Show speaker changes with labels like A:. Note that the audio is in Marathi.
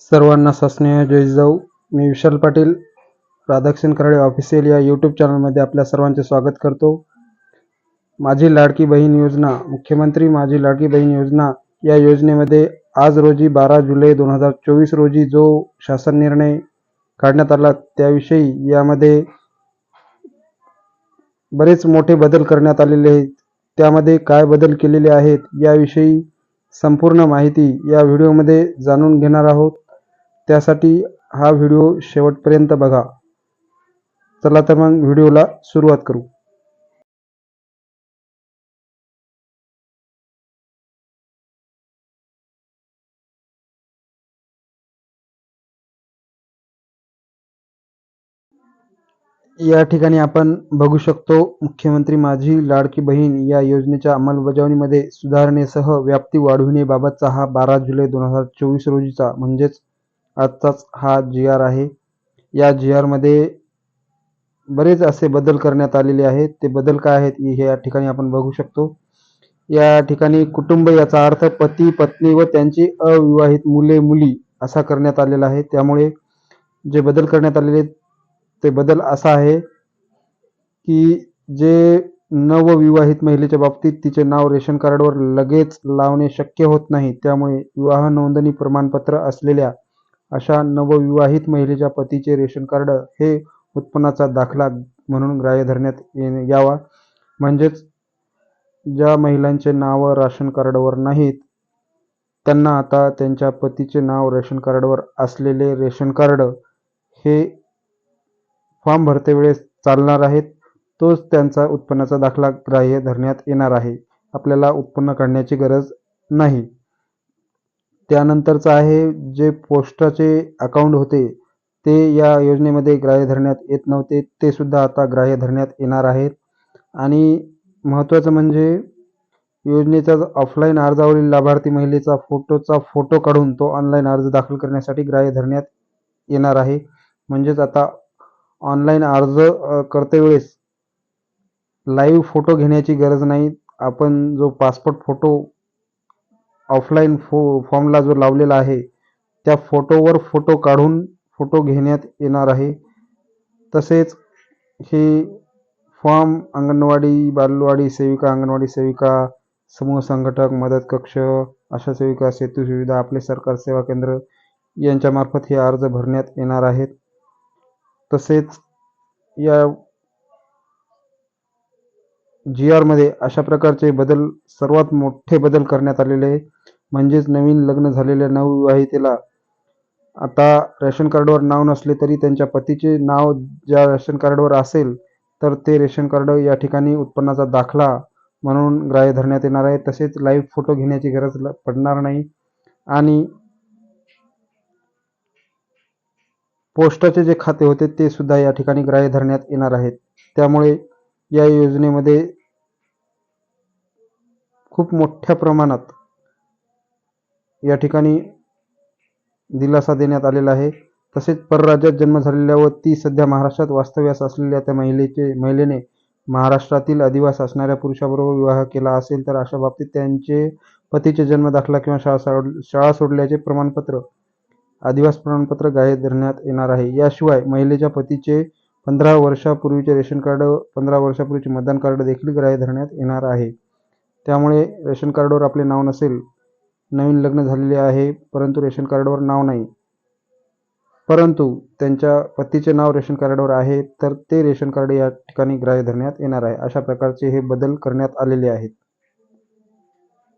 A: सर्वांना सस्नेह. जय जाऊ. मी विशाल पाटील राधाकृष्ण कराडे ऑफिशियल या यूट्यूब चॅनलमध्ये आपल्या सर्वांचे स्वागत करतो. माझी लाडकी बहीण योजना मुख्यमंत्री माझी लाडकी बहीण योजना या योजनेमध्ये आज रोजी बारा जुलै दोन हजार चोवीस रोजी जो शासन निर्णय काढण्यात आला त्याविषयी यामध्ये बरेच मोठे बदल करण्यात आलेले आहेत. त्यामध्ये काय बदल केलेले आहेत याविषयी संपूर्ण माहिती या व्हिडिओमध्ये जाणून घेणार आहोत. त्यासाठी हा व्हिडिओ शेवटपर्यंत बघा. चला तर मग व्हिडिओला सुरुवात करू. या ठिकाणी आपण बघू शकतो मुख्यमंत्री माझी लाडकी बहीण या योजनेच्या अंमलबजावणीमध्ये सुधारणेसह व्याप्ती वाढविणेबाबतचा हा बारा जुलै दोन हजार चोवीस रोजीचा म्हणजेच आजचाच हा जी आर आहे. या जी आरमध्ये बरेच असे बदल करण्यात आलेले आहेत. ते बदल काय आहेत हे या ठिकाणी आपण बघू शकतो. या ठिकाणी कुटुंब याचा अर्थ पती पत्नी व त्यांची अविवाहित मुले मुली असा करण्यात आलेला आहे. त्यामुळे जे बदल करण्यात आलेले ते बदल असा आहे की जे नवविवाहित महिलेच्या बाबतीत तिचे नाव रेशन कार्डवर लगेच लावणे शक्य होत नाही. त्यामुळे विवाह नोंदणी प्रमाणपत्र असलेल्या अशा नवविवाहित महिलेच्या पतीचे रेशन कार्ड हे उत्पन्नाचा दाखला म्हणून ग्राह्य धरण्यात ये यावा. म्हणजेच ज्या महिलांचे नाव राशन कार्डवर नाहीत त्यांना आता त्यांच्या पतीचे नाव रेशन कार्डवर असलेले रेशन कार्ड हे फॉर्म भरते वेळेस चालणार आहेत तोच त्यांचा उत्पन्नाचा दाखला ग्राह्य धरण्यात येणार आहे. आपल्याला उत्पन्न काढण्याची गरज नाही. त्यानंतरचं आहे जे पोस्टाचे अकाउंट होते ते या योजनेमध्ये ग्राह्य धरण्यात येत नव्हते ते सुद्धा आता ग्राह्य धरण्यात येणार आहेत. आणि महत्त्वाचं म्हणजे योजनेचा ऑफलाईन अर्जावरील लाभार्थी महिलेचा फोटोचा फोटो काढून तो ऑनलाईन अर्ज दाखल करण्यासाठी ग्राह्य धरण्यात येणार आहे. म्हणजेच आता ऑनलाईन अर्ज करते वेळेस लाईव्ह फोटो घेण्याची गरज नाही. आपण जो पासपोर्ट फोटो ऑफलाईन फो फॉर्मला जो लावलेला आहे त्या फोटोवर फोटो काढून फोटो घेण्यात येणार आहे. तसेच हे फॉर्म अंगणवाडी बालवाडी सेविका अंगणवाडी सेविका समूह संघटक मदत कक्ष अशा सेविका सेतू सुविधा आपले सरकार सेवा केंद्र यांच्यामार्फत हे अर्ज भरण्यात येणार आहेत. तसेच या जी आरमध्ये अशा प्रकारचे बदल सर्वात मोठे बदल करण्यात आलेले आहे म्हणजेच नवीन लग्न झालेल्या नवविवाहितेला. आता रेशन कार्डवर नाव नसले तरी त्यांच्या पतीचे नाव ज्या रेशन कार्डवर असेल तर ते रेशन कार्ड या ठिकाणी उत्पन्नाचा दाखला म्हणून ग्राह्य धरण्यात येणार आहे. तसेच लाईव्ह फोटो घेण्याची गरज पडणार नाही. आणि पोस्टाचे जे खाते होते ते सुद्धा या ठिकाणी ग्राह्य धरण्यात येणार आहेत. त्यामुळे या योजनेमध्ये खूप मोठ्या प्रमाणात या ठिकाणी दिलासा देण्यात आलेला आहे. तसेच परराज्यात जन्म झालेल्या व ती सध्या महाराष्ट्रात वास्तव्यास असलेल्या त्या महिलेचे महिलेने महाराष्ट्रातील अधिवास असणाऱ्या पुरुषाबरोबर विवाह केला असेल तर अशा बाबतीत त्यांचे पतीचे जन्म दाखला किंवा शाळा सोड शाळा सोडल्याचे प्रमाणपत्र अधिवास प्रमाणपत्र ग्राह्य धरण्यात येणार आहे. याशिवाय महिलेच्या पतीचे पंधरा वर्षापूर्वीचे रेशन कार्ड पंधरा वर्षापूर्वीचे मतदान कार्ड देखील ग्राह्य धरण्यात येणार आहे. त्यामुळे रेशन कार्डवर आपले नाव नसेल नवीन लग्न झालेले आहे परंतु रेशन कार्डवर नाव नाही. परंतु त्यांच्या पतीचे नाव रेशन कार्डवर आहे तर ते रेशन कार्ड या ठिकाणी ग्राह्य धरण्यात येणार आहे. अशा प्रकारचे हे बदल करण्यात आलेले आहेत.